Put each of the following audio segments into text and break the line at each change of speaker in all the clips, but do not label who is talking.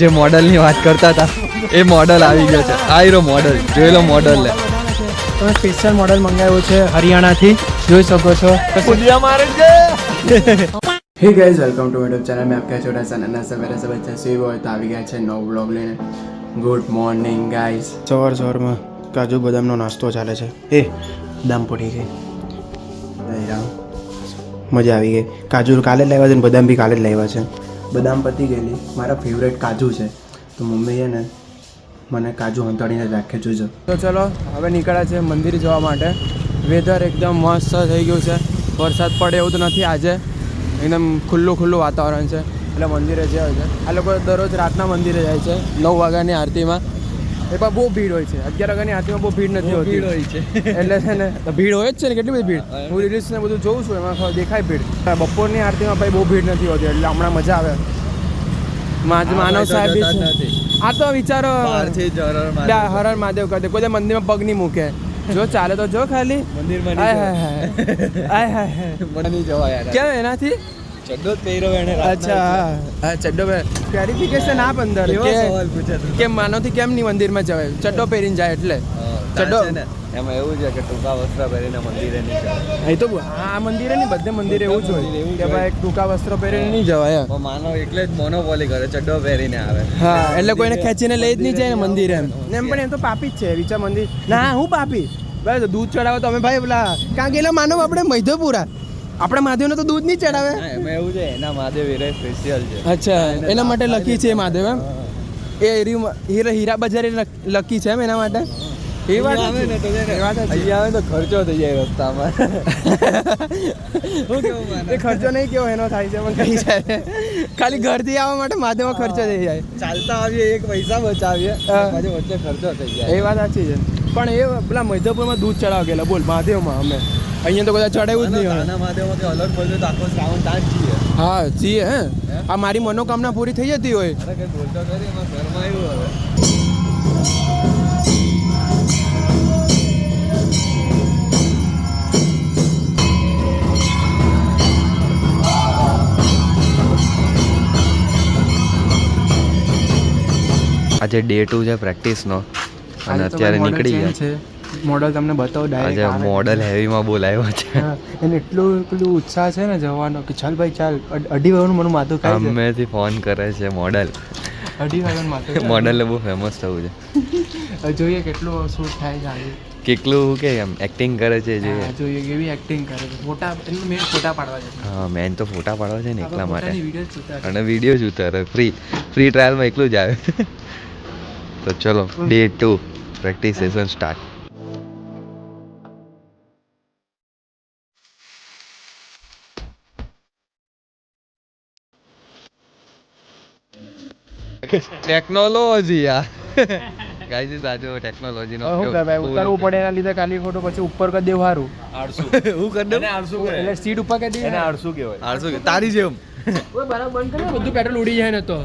જે મોડલની વાત કરતા હતા એ મોડલ આવી ગયો છે. આ હીરો મોડલ જોયેલો મોડલ લે
તમે સ્પેશિયલ મોડલ મંગાવ્યો છે હરિયાણાથી જોઈ શકો છો.
કુદિયા મારે છે. Hey guys welcome to YouTube channel મેં આપકા છોટા સન અને સવારે સવારે જસવી હોય તો આવી ગયા છે નવો બ્લોગ લઈને ગુડ મોર્નિંગ ગાઈઝ સવાર સવારમાં કાજુ બદામનો નાસ્તો ચાલે છે. એ દામ પડી ગઈ મજા આવી ગઈ. કાજુ કાલે જ લાવ્યા છે ને બદામ બી કાલે જ લાવ્યા છે. બદામ પતી ગયેલી. મારા ફેવરેટ કાજુ છે. તો મમ્મીએ ને મને કાજુ હંતાડીને રાખે, જોજો. તો ચલો, હવે નીકળ્યા છે મંદિર જવા માટે. વેધર એકદમ મસ્ત થઈ ગયું છે. વરસાદ પડે એવું તો નથી આજે. એકદમ ખુલ્લું ખુલ્લું વાતાવરણ છે. એટલે મંદિરે જાય છે આ લોકો દરરોજ રાતના મંદિરે જાય છે. નવ વાગ્યાની આરતીમાં. એ પણ બહુ ભીડ હોય છે. અગિયાર વાગ્યાની આરતીમાં બહુ ભીડ નથી હોતી.
ભીડ હોય છે.
એટલે છે ને ભીડ હોય જ છે ને કેટલી બધી ભીડ? હું રીલ્સ ને બધું જોઉં છું એમાં દેખાય ભીડ. બપોરની આરતીમાં ભાઈ બહુ ભીડ નથી હોતી એટલે હમણાં મજા આવે. માનવ સાહેબ. આ તો વિચારો
હરર
હરર મહાદેવ કરતે કોઈ મંદિરમાં પગ નહીં મૂકે. જો ચાલે તો જો ખાલી.
મંદિરમાં
કેમ એનાથી?
ચડ્ડો પહેર્યો એને
અચ્છા હા. હા ચડ્ડો ક્લેરિફિકેશન આપ અંદર
કેવો સવાલ પૂછે
કે માનવથી કેમ નહીં મંદિરમાં જવાય? ચડ્ડો પહેરીને જાય એટલે. ચડ્ડો-
એમાં એવું છે કે ટૂંકા વસ્ત્ર પહેરીને મંદિરે નહીં જવાય.
તો આ મંદિરે નહીં બધે મંદિરે એવું જ હોય. કે ભાઈ ટૂંકા વસ્ત્રો પહેરીને નહીં જવાય.
માનવ એટલે જ મોનોપોલી કરે ચડ્ડો પહેરીને આવે.
હા એટલે કોઈને ખેંચીને લઈ જ નહીં જાય ને મંદિરે એમ. એમ પણ એમ તો પાપી જ છે વિચાર મંદિર ના હું પાપી. બસ દૂધ ચડાવો તો અમે ભાઈ પેલા કાં ગયેલા માનવ આપણે મૈધોપુરા આપણે મહાદેવને તો દૂધ નહીં ચડાવે?
એવું છે એના મહાદેવ હીરા સ્પેશિયલ છે.
અચ્છા એના માટે લકી છે મહાદેવ એમ? એ હીરા હીરા બજાર લક- છે એમ એના માટે? એ વાત
આવે ને તો. અહીંયા આવે તો ખર્ચો થઈ જાય રસ્તામાં?
એ ખર્ચો નહીં કેવો એનો થાય છે પણ કઈ જાય. ખાલી ઘરથી આવવા માટે માધ્યમમાં ખર્ચો થઈ જાય.
ચાલતા આવીએ એક પૈસા બચાવીએ. પછી વચ્ચે ખર્ચો થઈ જાય.
એ વાત સાચી છે. પણ એ પેલા મૈધપુરમાં દૂધ ચડાવ ગયેલા. બોલ મહાદેવમાં અમે. અહીંયા તો કદાચ ચડાવ્યું જ નહીં હોય. હા જીએ હે. આ મારી મનોકામના પૂરી થઈ જતી હોય.
આજે ડે ટુ છે પ્રેક્ટિસનો. અને અત્યારે નીકળી ગયા.
છે. મોડલ તમને બતાવો
આજે મોડલ હેવીમાં બોલાયો છે.
એને એટલું પેલું ઉત્સાહ છે ને જવાનો કે ચાલ ભાઈ ચાલ. અઢ- વાગ્યાનું મને માથું ખાય છે
અમેથી ફોન કરે છે મોડલ
અઢી વાગ્યાનું માથું
મોડલ બહુ ફેમસ થવું છે.
જોઈએ કેટલું શૂટ થાય છે આજે.
કેટલું કે એમ એક્ટિંગ કરે છે જે.
જોઈએ કેવી એક્ટિંગ કરે છે. ફોટા એનું મેન ફોટા પાડવા છે.
હા મેન તો ફોટા પાડવા છે ને એટલા માટે. અને વીડિયો જ ઉતારે. ફ્રી ફ્રી ટ્રાયલમાં એકલું જ આવે. તો ચલો day two practice session start technology યાર ગાઈઝ સાચો ટેકનોલોજીનો
શું કરે ભાઈ ઉતારવું પડે એના લીધે ખાલી ખોટો પછી ઉપર કરી દેવું સારું
હું કરી દઉં?
એટલે સીટ ઉપર કરી દઈએ.
આળસુ કે તારી જેમ.
ઓય, બરાબર બંધ કરી બધું પેટ્રોલ ઉડી જાય ને તો.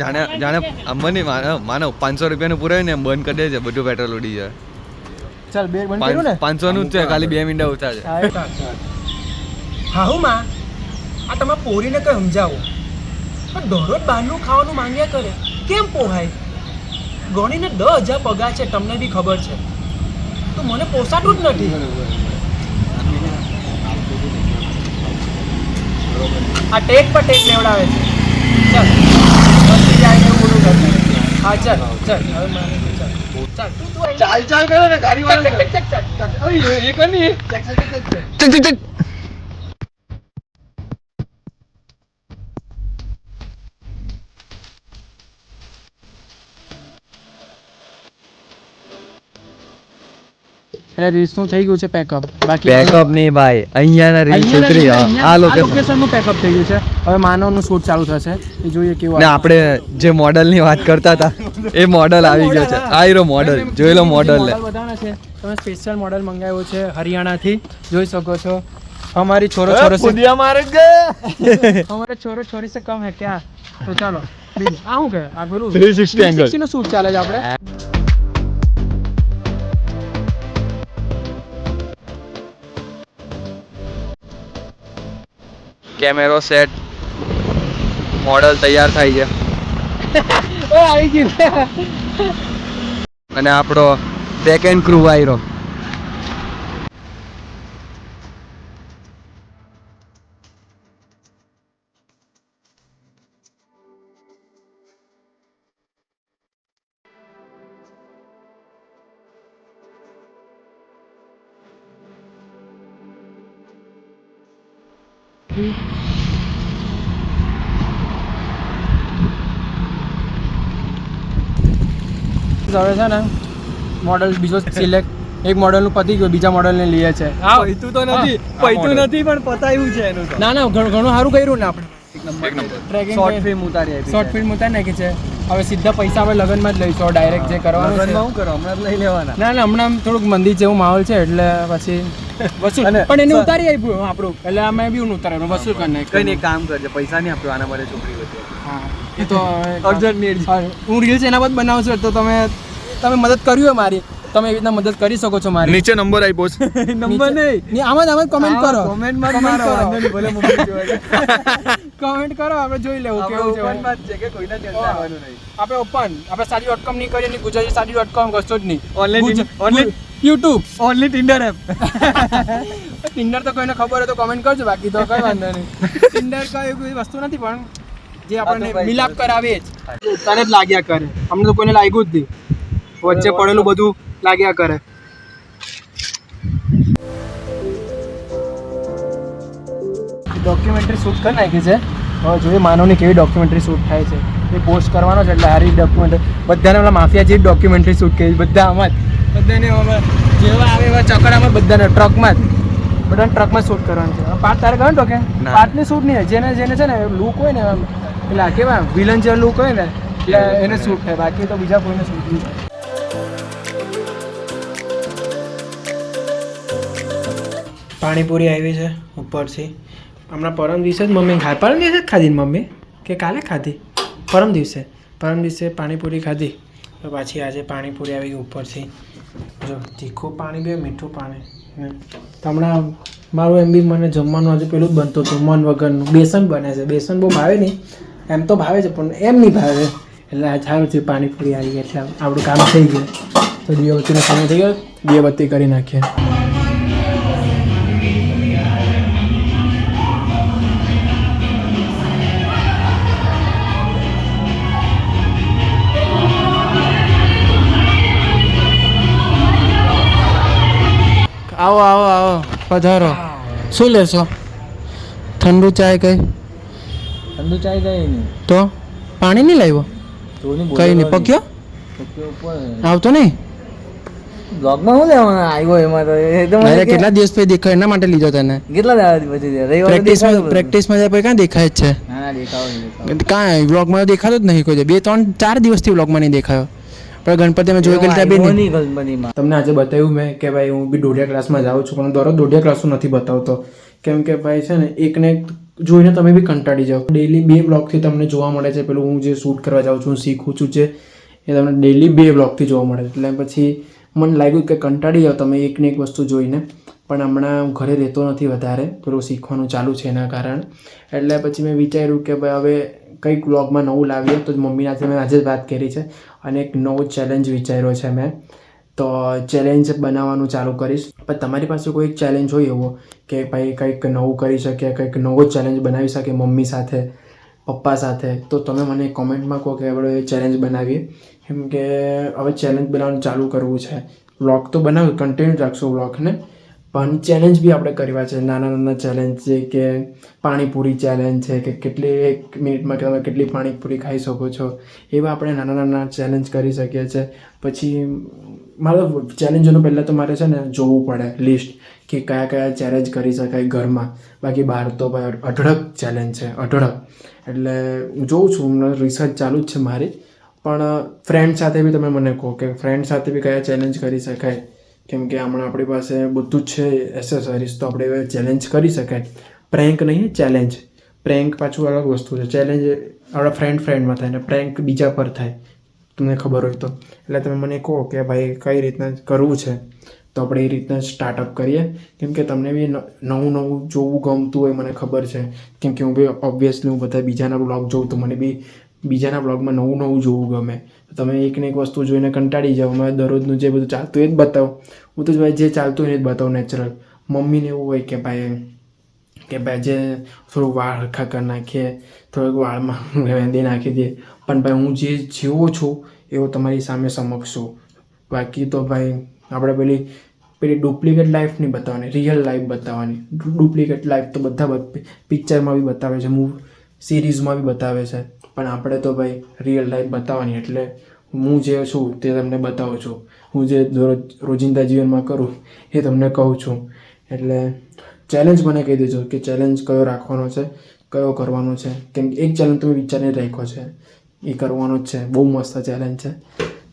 જાણે જાણે અંબાની માનવ માનવ પાંચસો રૂપિયાનું પુરાય ને બંધ કરી દે છે બધું પેટ્રોલ ઉડી જાય.
ચાલ બે બંધ કર્યું ને?
પાંચસો નું જ છે ખાલી બે મિનિટ ઉતા છે.
હા હું માં. આ તમે પોરીને કઈ સમજાવો? પણ દરરોજ બહારનું ખાવાનું માંગ્યા કરે. કેમ પોહાય? ગણીને દસ હજાર પગાર છે તમને બી ખબર છે. તો મને પોસાતું જ નથી. આ ટેક પર ટેક લેવડાવે છે ચાલ બસથી જાય ને એવું બધું કરશે હા ચાલ ચાલ હવે માની લે, ચાલ ચાલ તું તું અહીં-
ચાલ ચાલ કરો ને ગાડી
ચાલ, ચાલ, ચાલ, ચાલ, ચાલ.
ઓય, એ કોની?
ચાલ, ચાલ, ચાલ, ચાલ.
ચક ચક ચક એટલે રીલ્સનું થઈ ગયું છે પેકઅપ બાકી
પેકઅપ નહીં ભાઈ અહીંયાના રીલ્સ ઉતરી આ
લોકેશનનું પેકઅપ થઈ ગયું છે. હવે માનવનું શૂટ ચાલુ થશે. એ જોઈએ કેવું
ને આપણે જે મોડલની વાત કરતા હતા એ મોડલ આવી ગયો છે. આ. હીરો મોડલ જોઈ લો મોડલ લે
છે તમે સ્પેશિયલ મોડલ મંગાવ્યો છે હરિયાણાથી જોઈ શકો છો. અમારી છોરો છોરો સે મારે અમારે છોરો છોરી સે કમ હે ક્યાં? તો ચાલો આ હું કે? આ ગુરુ
360 એંગલ
360 નો શૂટ ચાલે છે આપણે.
કેમેરો સેટ મોડલ તૈયાર થાય છે. અને આપણો સેકન્ડ ક્રૂ આવ્યો
હવે છે ને મોડલ બીજો સિલેક્ટ એક મોડલનું પતી ગયું બીજા મોડલને લઈએ છે.
પૈતું તો નથી પૈતું નથી પણ પતાયું છે એનું
ના ના ઘણું ઘણું સારું કર્યું ને આપણે. ટ્રેકિંગ
શોર્ટ ફિલ્મ ઉતારી
શોર્ટ ફિલ્મ ઉતારી નાખી છે. હવે સીધા પૈસા આપણે લગનમાં જ લઈશું ડાયરેક્ટ જે કરવાનું છે.
શું કરો? હમણાં લઈ લેવાના.
ના ના હમણાં થોડુંક મંદિર જેવું માહોલ છે એટલે પછી વસૂલ. પણ એને ઉતારી આપ્યું આપણું. એટલે અમે બી ઉતારેલું વસૂલ કરી
કઈ
નાખ્યું
નહીં કામ કરજે. પૈસા નહીં આપ્યો આના માટે છોકરી વચ્ચે
હા. એ તો
અર્જન્ટ નીડ
હું. રીલ્સ એના બાદ બનાવું છું તો તમે તમે મદદ કર્યું હોય મારી. તમે એવી રીતના મદદ કરી શકો છો મારી.
નીચે નંબર આપ્યો છે.
નંબર નહીં.
આમાં આમ કમેન્ટ કરો.
કોમેન્ટમાં
Comment કરો.
ભલે
કમેન્ટ કરો આપણે જોઈ લેવું કેવું છે.
ઓપન વાત છે કે કોઈને ટેન્શન આવવાનું નહીં.
આપણે ઓપન આપણે સાડી ડોટ કોમ નહીં કરીએ ને ગુજરાતી સાડી ડોટ કોમ કશો જ નહીં.
Online online-
YouTube
only Tinder app
Tinder તો કોઈને ખબર હોય તો કમેન્ટ કરજો બાકી તો કઈ વાંધો નહીં. ટિન્ડર કઈ એવી વસ્તુ નથી પણ જે આપણને મિલાપ કરાવે જ. તને જ લાગ્યા કરે. અમને તો કોઈને લાગ્યું જ નહીં. વચ્ચે પડેલું બધું લાગ્યા કરે. ડોક્યુમેન્ટરી શૂટ કરી નાખી છે. હવે જોઈએ માનવની કેવી ડોક્યુમેન્ટરી શૂટ થાય છે. એ પોસ્ટ કરવાનો છે એટલે સારી ડોક્યુમેન્ટરી બધાને માફિયા જેવી ડોક્યુમેન્ટરી શૂટ કરી. બધા આમાં જ. બધાને જેવા આવે એવા ચકડામાં બધાને ટ્રકમાં જ. બધાને ટ્રકમાં શૂટ કરવાનું છે. પાર્ટ તારે ગયો તો કે. પાર્ટની શૂટ નહીં જેને જેને છે ને લુક હોય ને આમ પેલા કેવા વિલન જેવા લુક હોય ને એટલે એને શૂટ થાય. બાકી તો બીજા કોઈને શૂટ નહીં થાય. પાણીપુરી આવી છે ઉપરથી. હમણાં પરમ દિવસે જ મમ્મી ખાય પરમ દિવસે જ ખાધી મમ્મી? કે કાલે ખાધી? પરમ દિવસે. પરમ દિવસે પાણીપુરી ખાધી. તો પાછી આજે પાણીપુરી આવી ગઈ ઉપરથી. જો તીખું પાણી બે, મીઠું પાણી. ને હમણાં મારું એમ બી મને જમવાનું આજે પેલું જ બનતું હતું, મન વગરનું. બેસન બને છે. બેસન બહુ ભાવે નહીં. એમ તો ભાવે છે, પણ એમ નહીં ભાવે. એટલે આ સારું થયું પાણીપુરી આવી ગઈ. એટલે આપણું કામ થઈ ગયું. તો દીવાબત્તીનો સમય થઈ ગયો. દીવાબત્તી કરી નાખીએ. પધારો. શું લેશો? ઠંડુ ચાય કઈ?
ઠંડુ ચાય કઈ નહીં.
તો પાણી નહીં લાવ્યો? કઈ નહીં. પક્યો? આવતો નહીં?
બ્લોગમાં શું લેવાના? આવ્યો એમાં તો. એ
અરે કેટલા દિવસ પછી દેખાય? એના માટે લીધો તને.
કેટલા દાડા પછી રવિવારે
પ્રેક્ટિસમાં પ્રેક્ટિસમાં જાય પછી ક્યાં દેખાય જ છે?
ના દેખાવો.
કાંઈ વ્લોગમાં દેખાતો જ નહીં કોઈ બે ત્રણ ચાર દિવસથી બ્લોગમાં નહીં દેખાયો. પણ ગણપતિ અમે જોઈ ગયા બી નહીં.
તમને આજે બતાવ્યું મેં કે ભાઈ હું બી દોઢિયા ક્લાસમાં જાઉં છું પણ દરરોજ દોઢિયા ક્લાસનું નથી બતાવતો. કેમ કે ભાઈ છે ને એકને એક જોઈને તમે બી કંટાળી જાઓ. ડેલી બે બ્લોગથી તમને જોવા મળે છે પેલું હું જે શૂટ કરવા જાઉં છું શીખું છું જે એ તમને ડેલી બે બ્લોગથી જોવા મળે છે. એટલે પછી મને લાગ્યું કે કંટાળી જાઓ તમે એકને એક વસ્તુ જોઈને. પણ હમણાં હું ઘરે રહેતો નથી વધારે પેલું શીખવાનું ચાલુ છે એના કારણે. એટલે પછી મેં વિચાર્યું કે ભાઈ હવે કંઈક બ્લોગમાં નવું લાવીએ તો મમ્મીનાથી મમ્મીના સાથે મેં આજે જ વાત કરી છે. અને એક નવો ચેલેન્જ વિચાર્યો છે મેં. તો ચેલેન્જ બનાવવાનું ચાલુ કરીશ. પણ તમારી પાસે કોઈ ચેલેન્જ હોય એવો કે ભાઈ કંઈક નવું કરી શકે કંઈક નવો ચેલેન્જ બનાવી શકે મમ્મી સાથે, પપ્પા સાથે, તો તમે મને કોમેન્ટમાં કહો કે આપણે ચેલેન્જ બનાવીએ. કેમ કે હવે ચેલેન્જ બનાવવાનું ચાલુ કરવું છે. વ્લોગ તો બનાવ્યું કન્ટિન્યુ રાખશું વ્લોગને પણ ચેલેન્જ બી આપણે કરવા છે. નાના નાના ચેલેન્જ છે કે પાણીપુરી ચેલેન્જ છે કે કેટલી એક મિનિટમાં તમે કેટલી પાણીપુરી ખાઈ શકો છો, એવા આપણે નાના નાના ચેલેન્જ કરી શકીએ છીએ પછી મારે ચેલેન્જોનું પહેલાં તો મારે છે ને જોવું પડે લિસ્ટ કે કયા કયા ચેલેન્જ કરી શકાય ઘરમાં. બાકી બહાર તો ભાઈ અઢળક ચેલેન્જ છે, અઢળક. એટલે હું જોઉં છું, હમણાં રિસર્ચ ચાલુ જ છે મારી. પણ ફ્રેન્ડ સાથે બી તમે મને કહો કે ફ્રેન્ડ સાથે બી કયા ચેલેન્જ કરી શકાય? કેમ કે હમણાં આપણી પાસે બધું જ છે એસેસરીઝ તો આપણે ચેલેન્જ કરી શકાય. પ્રેન્ક નહીં ચેલેન્જ પ્રેન્ક પાછું અલગ વસ્તુ છે. ચેલેન્જ આપણા ફ્રેન્ડ ફ્રેન્ડમાં થાય ને પ્રેન્ક બીજા પર થાય. તમને ખબર હોય તો. એટલે તમે મને કહો કે ભાઈ કઈ રીતના કરવું છે? તો આપણે એ રીતના સ્ટાર્ટઅપ કરીએ. કેમ કે તમને બી નવું નવું જોવું ગમતું હોય, મને ખબર છે. કેમ કે હું બી ઓબ્વિયસલી હું બધા બીજાના બ્લોગ જોઉં તો મને બી બીજાના બ્લોગમાં નવું નવું જોવું ગમે. તમે એકને એક વસ્તુ જોઈને કંટાળી જાઓ. મેં દરરોજનું જે બધું ચાલતું એ જ બતાવું. હું તો ભાઈ જે ચાલતું એ જ બતાવું નેચરલ મમ્મીને એવું હોય કે ભાઈ કે ભાઈ જે થોડું વાળ હરખા કરી નાખીએ, થોડુંક વાળમાં મહેંદી નાખી દઈએ. પણ ભાઈ હું જે જેવો છું, એવો તમારી સામે સમક્ષ છું. બાકી તો ભાઈ આપણે પેલી પેલી ડુપ્લિકેટ લાઈફ નહીં બતાવવાની રિયલ લાઈફ બતાવવાની. ડુપ્લિકેટ લાઈફ તો બધા પિક્ચરમાં બી બતાવે છે મૂવ સિરીઝમાં બી બતાવે છે. પણ આપણે તો ભાઈ રિયલ લાઈફ બતાવવાની, એટલે હું જે છું તે તમને બતાવું છું. હું જે રોજિંદા જીવનમાં કરું એ તમને કહું છું. એટલે ચેલેન્જ મને કહી દેજો કે ચેલેન્જ કયો રાખવાનો છે, કયો કરવાનો છે. કેમ એક ચેલેન્જ તમે વિચારીને રાખ્યો છે. એ કરવાનો જ છે. બહુ મસ્ત ચેલેન્જ છે.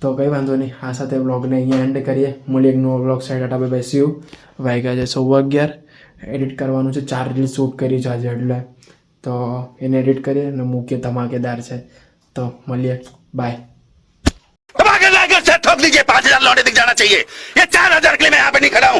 તો કંઈ વાંધો નહીં. આ સાથે વ્લોગને અહીંયા એન્ડ કરીએ. મૂલી એક નવો વ્લોગ સાઈડ આપણે બેસ્યું વાગ્યા છે સો અગિયાર. એડિટ કરવાનું છે. ચાર રીલ શૂટ કરી આજે એટલે તો એને એડિટ કરીએ અને મૂકીએ ધમાકેદાર છે તો મળીએ બાય
धमाकेदार से ठोक दीजिए पांच हजार लौटे दिख जाना चाहिए ये चार हजार के लिए मैं यहाँ पे नहीं खड़ा हूँ